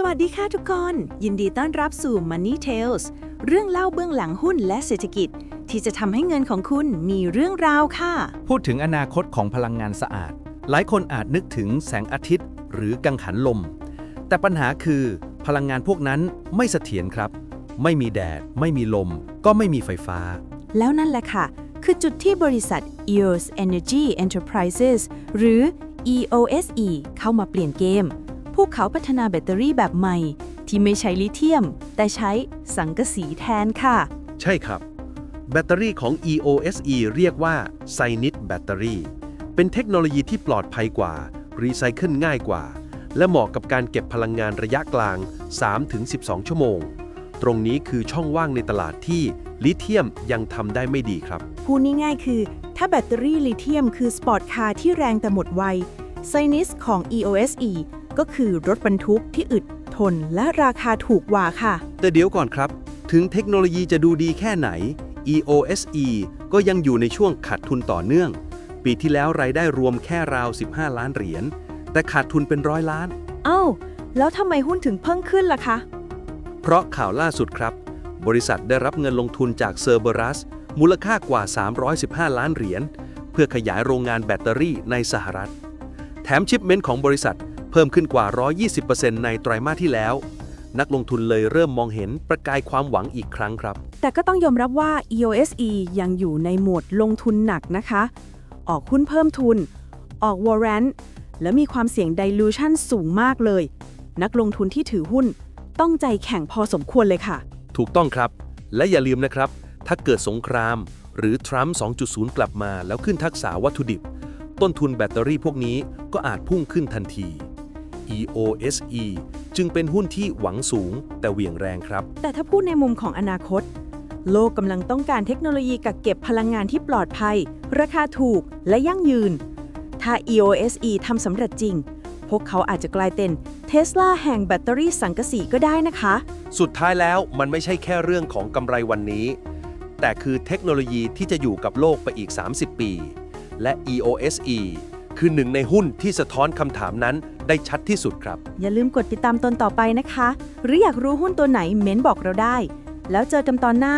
สวัสดีค่ะทุกคน ยินดีต้อนรับสู่ Money Tales เรื่องเล่าเบื้องหลังหุ้นและเศรษฐกิจ ที่จะทำให้เงินของคุณมีเรื่องราวค่ะ พูดถึงอนาคตของพลังงานสะอาด หลายคนอาจนึกถึงแสงอาทิตย์ หรือกังหันลม แต่ปัญหาคือพลังงานพวกนั้นไม่เสถียรครับ ไม่มีแดด ไม่มีลม ก็ไม่มีไฟฟ้า แล้วนั่นแหละค่ะ คือจุดที่บริษัท EOS Energy Enterprises หรือ EOSE เข้ามาเปลี่ยนเกม พวกเขาพัฒนาแบตเตอรี่แบบใหม่ ที่ไม่ใช้ลิเธียม แต่ใช้สังกะสีแทนค่ะ ใช่ครับ แบตเตอรี่ของ EOSE เรียกว่า Cyanide Battery เป็นเทคโนโลยีที่ปลอดภัยกว่า รีไซเคิลง่ายกว่า และเหมาะกับการเก็บพลังงานระยะกลาง 3-12 ชั่วโมง ตรงนี้คือช่องว่างในตลาดที่ลิเธียมยังทำได้ไม่ดีครับ พูดง่ายๆคือ ถ้าแบตเตอรี่ลิเธียมคือสปอร์ตคาร์ที่แรงแต่หมดไวไซนิสของ EOSE ก็คือรถบรรทุกที่อึดทนและราคาถูกกว่าค่ะ แต่เดี๋ยวก่อนครับ ถึงเทคโนโลยีจะดูดีแค่ไหน EOSE ก็ยังอยู่ในช่วงขาดทุนต่อเนื่อง ปีที่แล้วรายได้รวมแค่ราว 15 ล้านเหรียญ แต่ขาดทุนเป็นร้อยล้าน เอ้า แล้วทำไมหุ้นถึงเพิ่งขึ้นล่ะคะ เพราะข่าวล่าสุดครับ บริษัทได้รับเงินลงทุนจากเซอร์เบรัสมูลค่ากว่า 315 ล้านเหรียญ เพื่อขยายโรงงานแบตเตอรี่ในสหรัฐ แถมชิปเมนต์ของบริษัท เพิ่มขึ้นกว่า 120%ในไตรมาสที่แล้ว นักลงทุนเลยเริ่มมองเห็นประกายความหวังอีกครั้งครับ แต่ก็ต้องยอมรับว่า EOSE ยังอยู่ในโหมดลงทุนหนักนะคะ ออกหุ้นเพิ่มทุน ออก warrant และมีความเสี่ยง dilution สูงมากเลย นักลงทุนที่ถือหุ้น ต้องใจแข็งพอสมควรเลยค่ะ ถูกต้องครับ และอย่าลืมนะครับ ถ้าเกิดสงคราม หรือทรัมป์ 2.0 กลับมาแล้วขึ้นทักษะวัตถุดิบ ต้นทุนแบตเตอรี่พวกนี้ก็อาจพุ่งขึ้นทันที EOSE จึงเป็นหุ้นที่หวังสูงแต่เหวี่ยงแรงครับ แต่ถ้าพูดในมุมของอนาคต โลกกำลังต้องการเทคโนโลยีกักเก็บพลังงานที่ปลอดภัย ราคาถูกและยั่งยืน ถ้า EOSE ทำสำเร็จจริง พวกเขาอาจจะกลายเป็นเทสลาแห่งแบตเตอรี่สังกะสีก็ได้นะคะ สุดท้ายแล้วมันไม่ใช่แค่เรื่องของกำไรวันนี้ แต่คือเทคโนโลยีที่จะอยู่กับโลกไปอีก 30 ปี และ EOSE คือหนึ่งในหุ้นที่สะท้อนคำถามนั้น ได้ชัดที่สุดครับ อย่าลืมกดติดตามตอนต่อไปนะคะ หรืออยากรู้หุ้นตัวไหนเม้นบอกเราได้ แล้วเจอกันตอนหน้า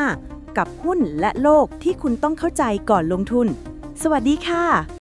กับหุ้นและโลกที่คุณต้องเข้าใจก่อนลงทุน สวัสดีค่ะ